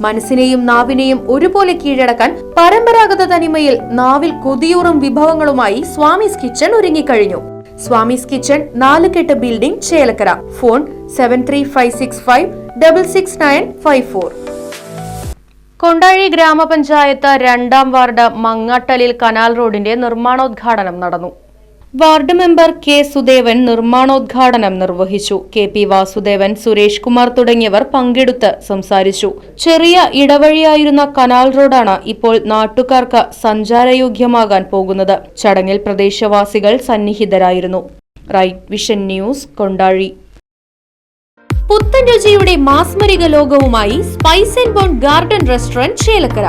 മനസ്സിനെയും നാവിനെയും ഒരുപോലെ കീഴടക്കാൻ പരമ്പരാഗത തനിമയിൽ നാവിൽ കൊതിയൂറും വിഭവങ്ങളുമായി സ്വാമിസ് കിച്ചൺ ഒരുങ്ങിക്കഴിഞ്ഞു. Swami's kitchen Nalukettu building Chelakkara. Phone seven three five six five double six nine five four Kondazhi ഗ്രാമപഞ്ചായത്ത് രണ്ടാം വാർഡ് മങ്ങാട്ടലിൽ കനാൽ റോഡിന്റെ നിർമ്മാണോദ്ഘാടനം നടന്നു. വാർഡ് മെമ്പർ കെ സുദേവൻ നിർമ്മാണോദ്ഘാടനം നിർവഹിച്ചു. കെ പി വാസുദേവൻ സുരേഷ് കുമാർ തുടങ്ങിയവർ പങ്കെടുത്ത് സംസാരിച്ചു. ചെറിയ ഇടവഴിയായിരുന്ന കനാൽ റോഡാണ് ഇപ്പോൾ നാട്ടുകാർക്ക് സഞ്ചാരയോഗ്യമാകാൻ പോകുന്നത്. ചടങ്ങിൽ പ്രദേശവാസികൾ സന്നിഹിതരായിരുന്നു. Right vision news Kondazhi. പുത്തൻ രുചിയുടെ മാസ്മരിക ലോകവുമായി spice and bon garden restaurant Chelakkara